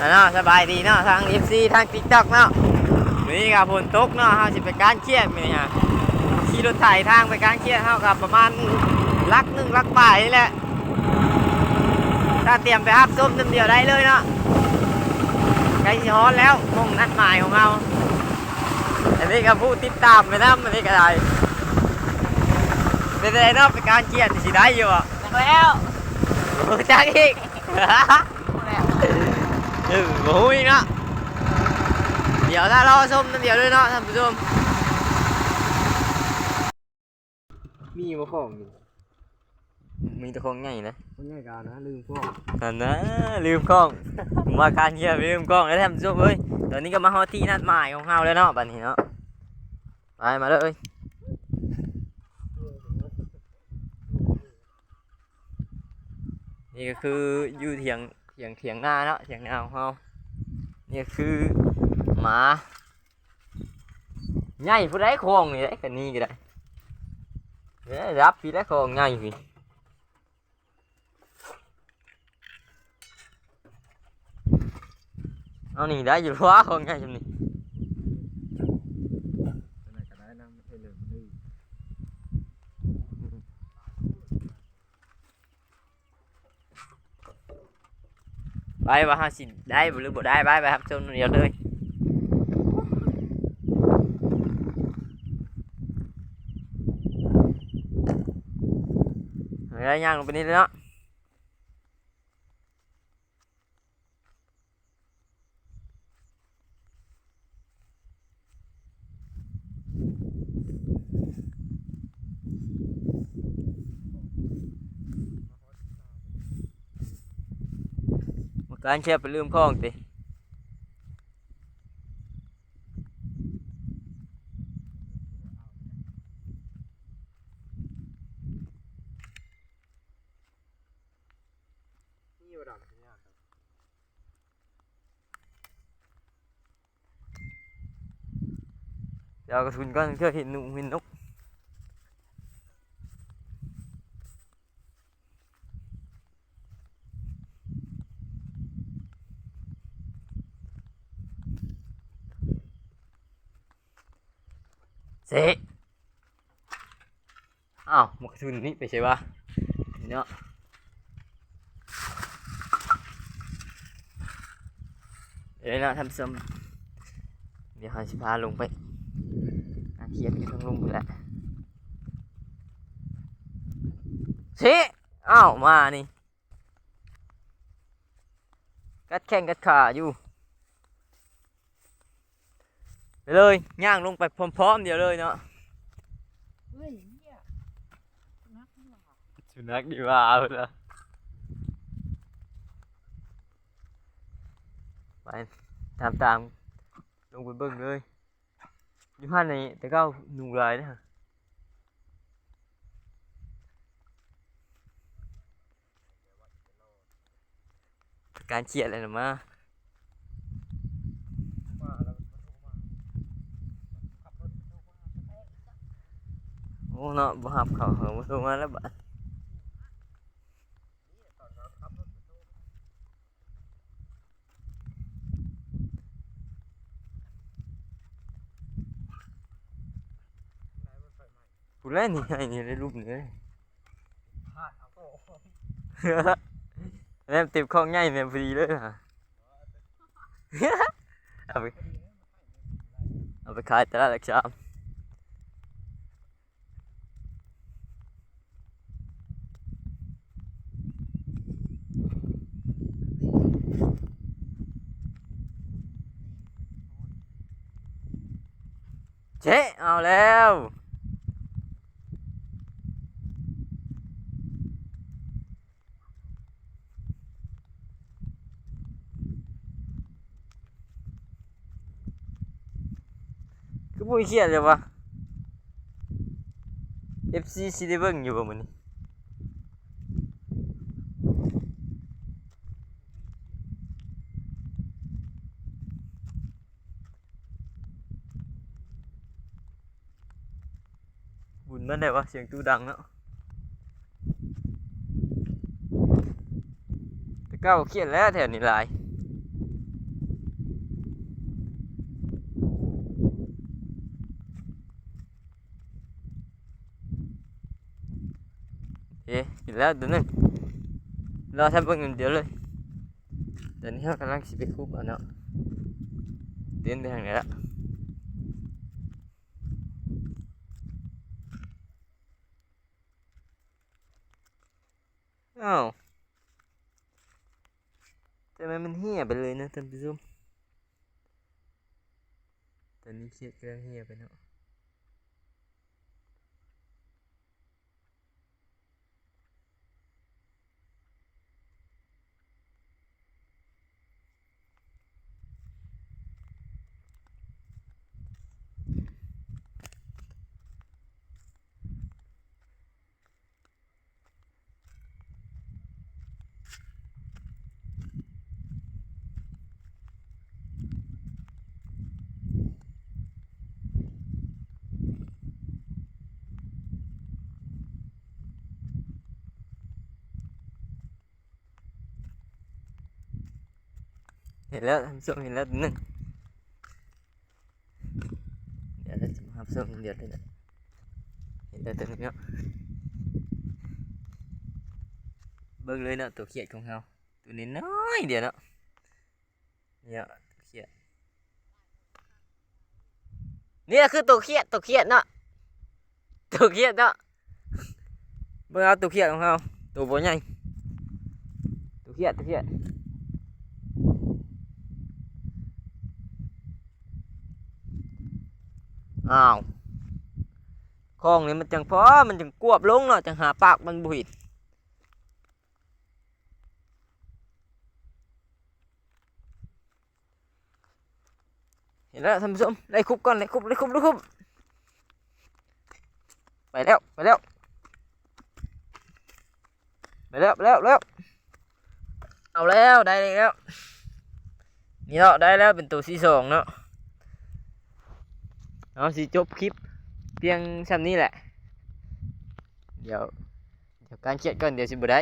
อะเนาะสบายดีเนาะทาง FC ทาง TikTok เนาะนี่กับฝนตกเนาะเฮาสิไปการเชียดมื้อนี้ฮะขี่รถไถทางไปการเชียดเฮากับประมาณลักหนึงลักป่ายนี่แหละถ้าเตรียมไปอัพส้มน้ำเดียวได้เลยเนาะใกล้สิฮอนแล้วมงนัดหมายของเราอันนี้ก็ผู้ติดตามไปนะอันนี้ก็ได้เป็นไรเนาะเป็นการเชียดสิได้อยู่อะแล้วโอ้จักอีก เออโอ้ยเนาะเดี๋ยวถ้ารอส้มน้ำเดียวด้วยเนาะท่านผู้ชมมีมาของอยู่มีแต่ของใหญ่นะคนง่ายการนะลืมพวกนั่นนะลืมกล้องมาการเยี่ยมลืมกล้องแล้วท่านผู้ชมเอ้ยตอนนี้ก็มาฮอดที่นัดหมายของเราแล้วเนาะบัดนี้เนาะไปมาเลย นี่ก็คืออยู่เถียงเถียงเถียงหน้าเนาะเถียงหน้าของเรานี่ก็คือหมาใหญ่ผู้ใดโคลองนี่ได้กันนี้ก็ได้เฮ้ยรับพี่ได้โคลองใหญ่พี่เอานี่ได้อยู่ว่าของใหญ่จำนี่ง่ายกันได้นะไม่ใช่ลืมลืม ไปว่าห้าสิได้บ่หรือบ่ได้ไปไปครับจนเดียวเลยเอาได้ย่างลงไปนี่เลยเนาะ มาการเชียบไปลืมข้องติเดี๋ยวกระสุนก้อนเชื่อเห็นหนุ่มเห็นนก เสะอ้าวหมกกระสุนนี่ไปใช่ปะเนาะเดี๋ยวนะทำซ้ำเดี๋ยวเขาจะพาลงไปอาเทียนก็ต้องลงไปแล้วเสะอ้าวมานี่กัดแข้งกัดขาอยู่ ไป เลยย่างลงไปพร้อมๆเดียวเลยเนาะเฮ้ยเนี่ยนักหนาสุนัขดีว่าเอาละไปตามตามๆลงไปเบิ่งเลยอยู่ห้านนี้แต่ก็หนูหลายนะฮะการเชียดอะไรนะมามาแล้วมันโทรมาขับรถโทรมา โอ้ เนาะบ่หับเขาเหรอมาโทรมาแล้วบัดตอนเราขับรถโทรมาไหนมันไฟไหม้ผู้เล่นนี่ไงนี่ได้รูปนี่เลยพลาดเอาโต้แล้วเต็มข้องใหญ่เนี่ยพอดีเลยฮะเอาไปเอาไปขายตลาดหลักชาม เจ๊เอาแล้วก็ไม่เครียดเลยวะ FC ซีได้เบิ่งอยู่บ่มื้อนี้ นั่นแหละวะเสียงตูดังแล้วแต่เก้าเขียนแล้วแถวนี้ลายเอ๊ะเห็นแล้วเดี๋ยวนึงรอแทบเพิ่งเดียวเลยแดี๋วนี้เรากำลังสิไปคูบอะเนาะเดินไปทางไหนละ อ้าวทำไมมันเหี้ยไปเลยนะท่านผู้ชมตอนนี้เครียดเรื่องเหี้ยไปเนาะ เห็นแล้วท่านผู้ชมเห็นแล้วตัวหนึงเดี๋ยวเราจะมารับชมเดี๋ยวเลยนะเห็นแล้วตัวหนึงเนาะเบิ่งเลยเนาะตัวเขียดของเราตัวนี้น้อยเดียวเนาะเนี่ยตัวเขียดเนี่ยคือตัวเขียดตัวเขียดเนาะตัวเขียดเนาะเบิ่งเอาตัวเขียดของเราตัวบ่ใหญ่ตัวเขียดตัวเขียด อ้าวคลองนี่มันจังพอมันจังกวบลงเนาะจังหาปากมันบุหิดเห็นแล้วท่านผู้ชมไล่คุบก่อนไล่คุบไล่คุบไล่คุบไปแล้วไปแล้วไปแล้วไปแล้วแล้วเอาแล้วได้แล้วนี่เนาะได้แล้วเป็นตัวที่สองเนาะ เอาสิจบคลิปเพียงชั้นนี้แหละ เดี๋ยวเดี๋ยวการเครียดก่อนเดี๋ยวสิบ่ได้